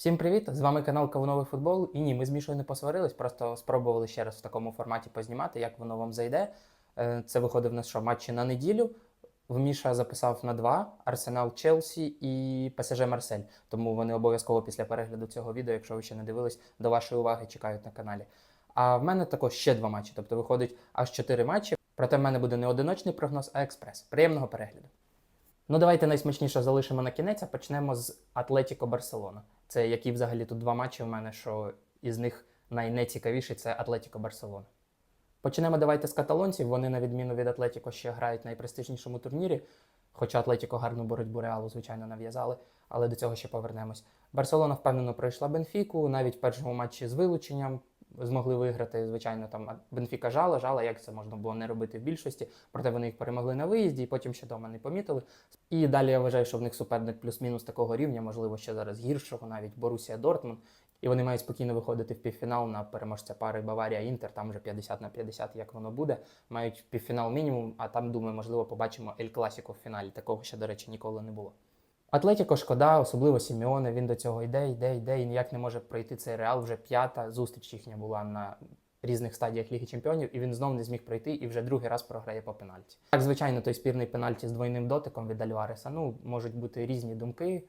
Всім привіт! З вами канал Кавуновий футбол. І ні, ми з Мішою не посварились, просто спробували ще раз в такому форматі познімати, як воно вам зайде. Е, Це виходив на що матчі на неділю. Міша записав на два: Арсенал Челсі і ПСЖ Марсель. Тому вони обов'язково після перегляду цього відео, якщо ви ще не дивились, до вашої уваги чекають на каналі. А в мене також ще два матчі, тобто виходить аж чотири матчі. Проте в мене буде не одиночний прогноз, а експрес. Приємного перегляду. Ну, давайте найсмачніше залишимо на кінець, а почнемо з Атлетіко Барселона. Це які взагалі тут два матчі у мене, що із них найнецікавіший це Атлетіко Барселона. Почнемо давайте з каталонців. Вони, на відміну від Атлетіко, ще грають в найпрестижнішому турнірі. Хоча Атлетіко гарну боротьбу реалу, звичайно, нав'язали, але до цього ще повернемось. Барселона впевнено пройшла Бенфіку, навіть в першому матчі з вилученням змогли виграти. Звичайно, там Бенфіка жала, жала, як це можна було не робити в більшості. Проте вони їх перемогли на виїзді і потім ще дома не помітили. І далі я вважаю, що в них суперник плюс-мінус такого рівня, можливо, ще зараз гіршого, навіть Борусія Дортмунд. І вони мають спокійно виходити в півфінал на переможця пари Баварія Інтер, там вже 50 на 50, як воно буде. Мають півфінал мінімум, а там, думаю, можливо, побачимо Ель Класіко в фіналі. Такого ще, до речі, ніколи не було. Атлетіко шкода, особливо Сімеоне, він до цього йде, йде, йде і ніяк не може пройти цей реал. Вже п'ята зустріч їхня була на різних стадіях Ліги Чемпіонів, і він знов не зміг пройти і вже другий раз програє по пенальті. Так, звичайно, той спірний пенальті з двойним дотиком від Альвареса. Ну, можуть бути різні думки.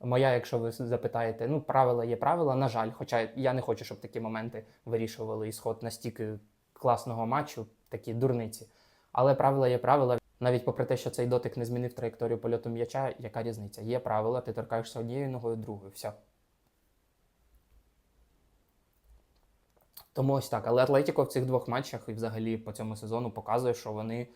Моя, якщо ви запитаєте, ну правила є правила, на жаль, хоча я не хочу, щоб такі моменти вирішували ісход настільки класного матчу, такі дурниці. Але правила є правила. Навіть попри те, що цей дотик не змінив траєкторію польоту м'яча, яка різниця? Є правила, ти торкаєшся однією ногою, другою. Все. Тому ось так. Але Атлетіко в цих двох матчах і взагалі по цьому сезону показує, що вони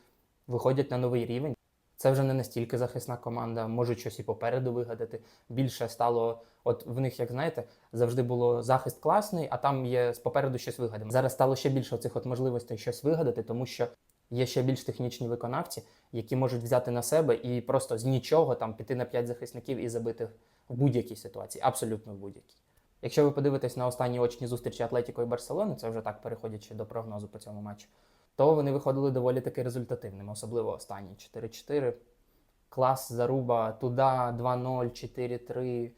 виходять на новий рівень. Це вже не настільки захисна команда, можуть щось і попереду вигадати. Більше стало, от в них, як знаєте, завжди було захист класний, а там є попереду щось вигадано. Зараз стало ще більше цих можливостей щось вигадати, тому що є ще більш технічні виконавці, які можуть взяти на себе і просто з нічого там піти на п'ять захисників і забити в будь-якій ситуації, абсолютно в будь-якій. Якщо ви подивитесь на останні очні зустрічі Атлетіко і Барселони, це вже так переходячи до прогнозу по цьому матчу, то вони виходили доволі таки результативними, особливо останні 4-4. Клас, заруба, туди 2-0, 4-3.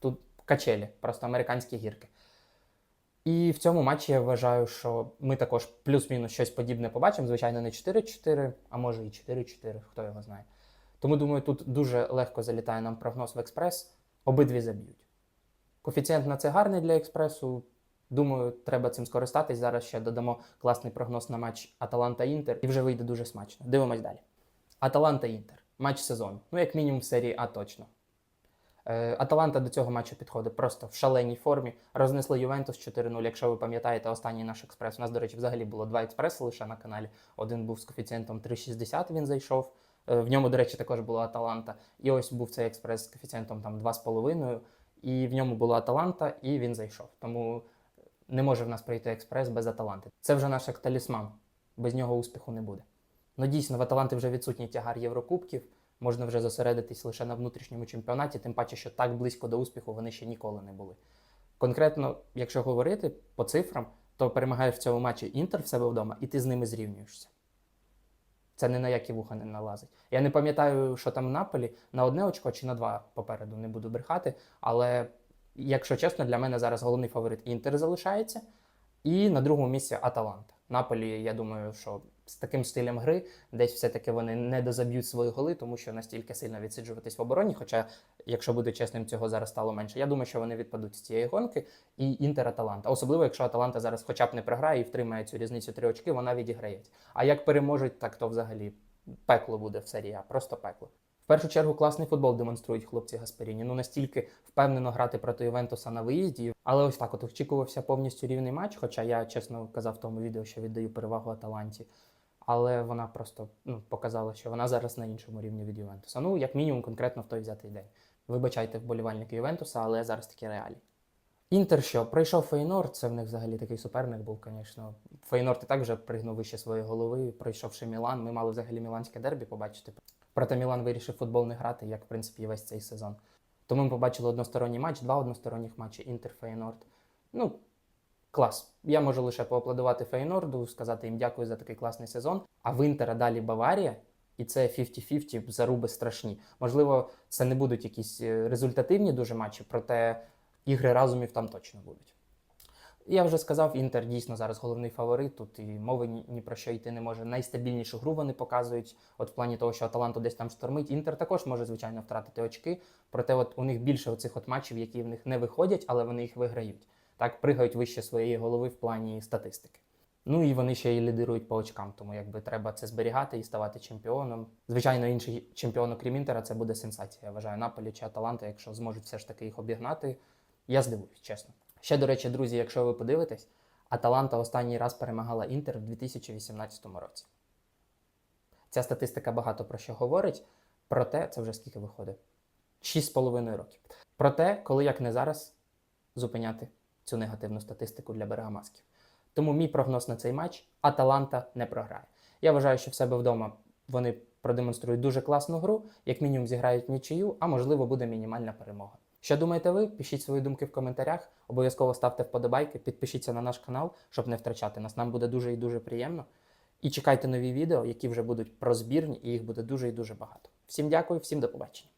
Тут качелі, просто американські гірки. І в цьому матчі я вважаю, що ми також плюс-мінус щось подібне побачимо. Звичайно, не 4-4, а може і 4-4, хто його знає. Тому думаю, тут дуже легко залітає нам прогноз в експрес. Обидві заб'ють. Коефіцієнт на це гарний для експресу. Думаю, треба цим скористатись. Зараз ще додамо класний прогноз на матч Аталанта-Інтер і вже вийде дуже смачно. Дивимось далі. Аталанта-Інтер. Матч сезону. Ну, як мінімум, в серії А точно. Е, Аталанта до цього матчу підходить просто в шаленій формі. Рознесли Ювентус 4-0. Якщо ви пам'ятаєте, останній наш експрес. У нас, до речі, взагалі було два експреси лише на каналі. Один був з коефіцієнтом 3,60, він зайшов. Е, В ньому, до речі, також була Аталанта. І ось був цей експрес з коефіцієнтом там 2,5. І в ньому була Аталанта, і він зайшов. Тому не може в нас пройти експрес без Аталанти. Це вже наш як талісман. Без нього успіху не буде. Ну дійсно, в Аталанти вже відсутній тягар Єврокубків. Можна вже зосередитись лише на внутрішньому чемпіонаті, тим паче, що так близько до успіху вони ще ніколи не були. Конкретно, якщо говорити по цифрам, то перемагає в цьому матчі Інтер в себе вдома, і ти з ними зрівнюєшся. Це ні на які вуха не налазить. Я не пам'ятаю, що там в Наполі на одне очко чи на два попереду не буду брехати. Але, якщо чесно, для мене зараз головний фаворит Інтер залишається. І на другому місці Аталанта. Наполі, я думаю, що з таким стилем гри десь все-таки вони не дозаб'ють свої голи, тому що настільки сильно відсиджуватись в обороні. Хоча, якщо буде чесним, цього зараз стало менше. Я думаю, що вони відпадуть з цієї гонки і Інтер Аталанта. Особливо, якщо Аталанта зараз хоча б не програє і втримає цю різницю три очки, вона відіграється. А як переможуть, так то взагалі пекло буде в серії А, просто пекло. В першу чергу класний футбол демонструють хлопці Гасперіні. Ну настільки впевнено грати проти Ювентуса на виїзді. Але ось так от очікувався повністю рівний матч. Хоча я чесно казав в тому відео, що віддаю перевагу Аталанті. Але вона просто ну, показала, що вона зараз на іншому рівні від Ювентуса. Ну, як мінімум, конкретно в той взятий день. Вибачайте вболівальники Ювентуса, але зараз такі реалії. Інтер що, пройшов Фейнор, це в них взагалі такий суперник був, звісно. Фейнор і так вже пригнув вище своєї голови, пройшовши Мілан. Ми мали взагалі міланське дербі побачити. Проте Мілан вирішив футбол не грати, як в принципі весь цей сезон. Тому ми побачили односторонній матч, два односторонніх матчі Інтер Фейнорд. Ну, клас. Я можу лише поаплодувати Фейнорду, сказати їм дякую за такий класний сезон. А в Інтера далі Баварія, і це 50-50 заруби страшні. Можливо, це не будуть якісь е, результативні дуже матчі, проте ігри разумів там точно будуть. Я вже сказав, Інтер дійсно зараз головний фаворит. Тут і мови ні, ні про що йти не може. Найстабільнішу гру вони показують. От в плані того, що Аталанту десь там штормить. Інтер також може, звичайно, втратити очки. Проте, от у них більше оцих от матчів, які в них не виходять, але вони їх виграють. Так, пригають вище своєї голови в плані статистики. Ну і вони ще й лідирують по очкам, тому якби треба це зберігати і ставати чемпіоном. Звичайно, інший чемпіон, окрім Інтера, це буде сенсація. Я вважаю, Наполі чи Аталанта, якщо зможуть все ж таки їх обігнати. Я здивуюсь, чесно. Ще, до речі, друзі, якщо ви подивитесь, Аталанта останній раз перемагала Інтер в 2018 році. Ця статистика багато про що говорить, проте це вже скільки виходить? 6,5 років. Проте, коли як не зараз, зупиняти цю негативну статистику для берегамасків. Тому мій прогноз на цей матч Аталанта не програє. Я вважаю, що в себе вдома вони продемонструють дуже класну гру, як мінімум зіграють нічию, а можливо буде мінімальна перемога. Що думаєте ви? Пишіть свої думки в коментарях. Обов'язково ставте вподобайки, підпишіться на наш канал, щоб не втрачати нас. Нам буде дуже і дуже приємно. І чекайте нові відео, які вже будуть про збірні, і їх буде дуже і дуже багато. Всім дякую, всім до побачення.